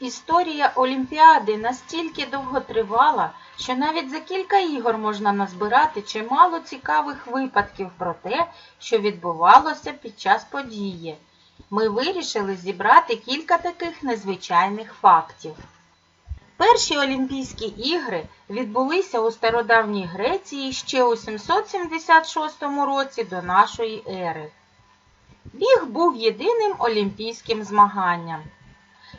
Історія Олімпіади настільки довго тривала, що навіть за кілька ігор можна назбирати чимало цікавих випадків про те, що відбувалося під час події. Ми вирішили зібрати кілька таких незвичайних фактів. Перші Олімпійські ігри відбулися у стародавній Греції ще у 776 році до нашої ери. Біг був єдиним олімпійським змаганням.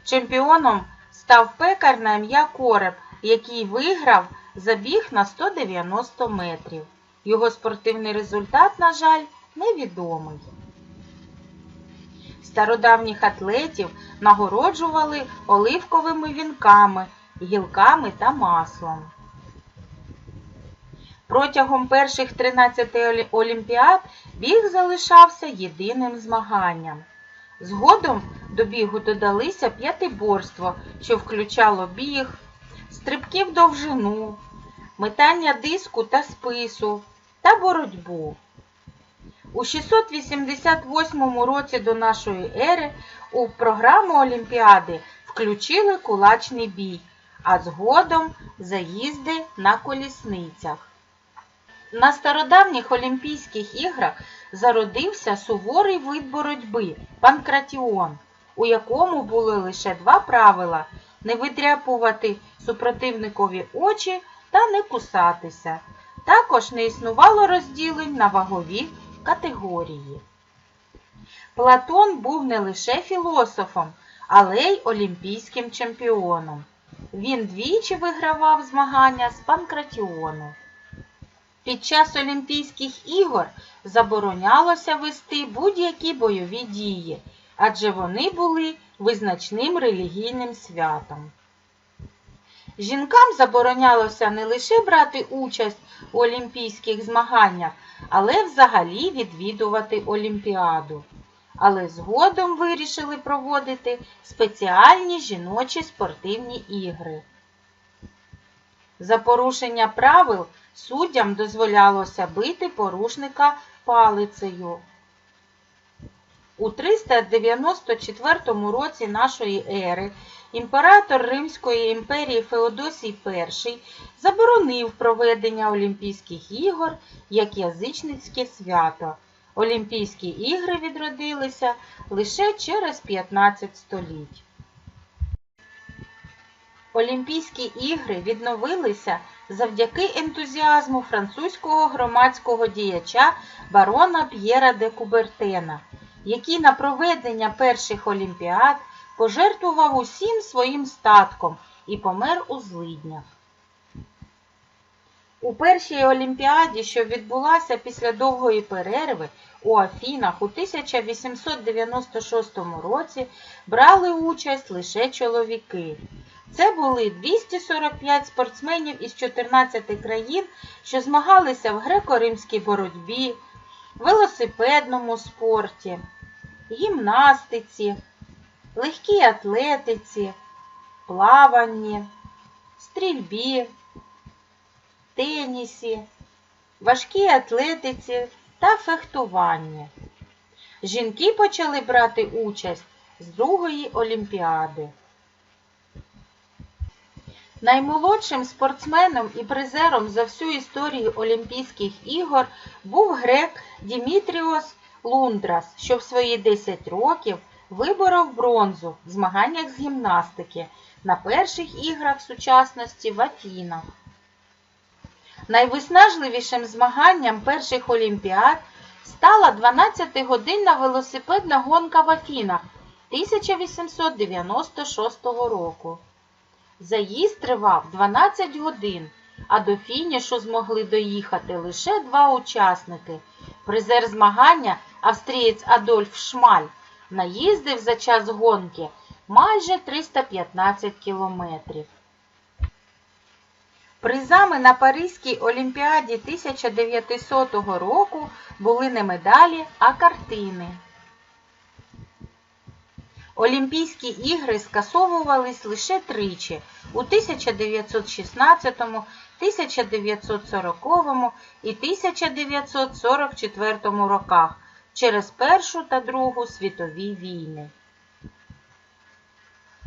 Чемпіоном став пекар на ім'я Кореб, який виграв забіг на 190 метрів. Його спортивний результат, на жаль, невідомий. Стародавніх атлетів нагороджували оливковими вінками, гілками та маслом. Протягом перших 13 олімпіад біг залишався єдиним змаганням. Згодом до бігу додалися п'ятиборство, що включало біг, стрибки в довжину, метання диску та спису та боротьбу. У 688 році до нашої ери у програму Олімпіади включили кулачний бій, а згодом заїзди на колісницях. На стародавніх Олімпійських іграх зародився суворий вид боротьби панкратіон, у якому були лише два правила не видряпувати супротивникові очі та не кусатися. Також не існувало розділень на вагові категорії. Платон був не лише філософом, але й олімпійським чемпіоном. Він двічі вигравав змагання з панкратіону. Під час Олімпійських ігор заборонялося вести будь-які бойові дії, адже вони були визначним релігійним святом. Жінкам заборонялося не лише брати участь у олімпійських змаганнях, але взагалі відвідувати Олімпіаду. Але згодом вирішили проводити спеціальні жіночі спортивні ігри. За порушення правил суддям дозволялося бити порушника палицею. У 394 році нашої ери імператор Римської імперії Феодосій І заборонив проведення Олімпійських ігор як язичницьке свято. Олімпійські ігри відродилися лише через 15 століть. Олімпійські ігри відновилися завдяки ентузіазму французького громадського діяча барона П'єра де Кубертена, який на проведення перших олімпіад пожертвував усім своїм статком і помер у злиднях. У першій олімпіаді, що відбулася після довгої перерви у Афінах у 1896 році, брали участь лише чоловіки. Це були 245 спортсменів із 14 країн, що змагалися в греко-римській боротьбі, велосипедному спорті, гімнастиці, легкій атлетиці, плаванні, стрільбі, тенісі, важкій атлетиці та фехтуванні. Жінки почали брати участь з другої олімпіади. Наймолодшим спортсменом і призером за всю історію Олімпійських ігор був грек Дімітріос Лундрас, що в свої 10 років виборов бронзу в змаганнях з гімнастики на перших іграх сучасності в Афінах. Найвиснажливішим змаганням перших олімпіад стала 12-годинна велосипедна гонка в Афінах 1896 року. Заїзд тривав 12 годин, а до фінішу змогли доїхати лише два учасники. Призер змагання, австрієць Адольф Шмаль, наїздив за час гонки майже 315 кілометрів. Призами на Паризькій Олімпіаді 1900 року були не медалі, а картини. Олімпійські ігри скасовувались лише тричі у 1916, 1940 і 1944 роках через Першу та Другу світові війни.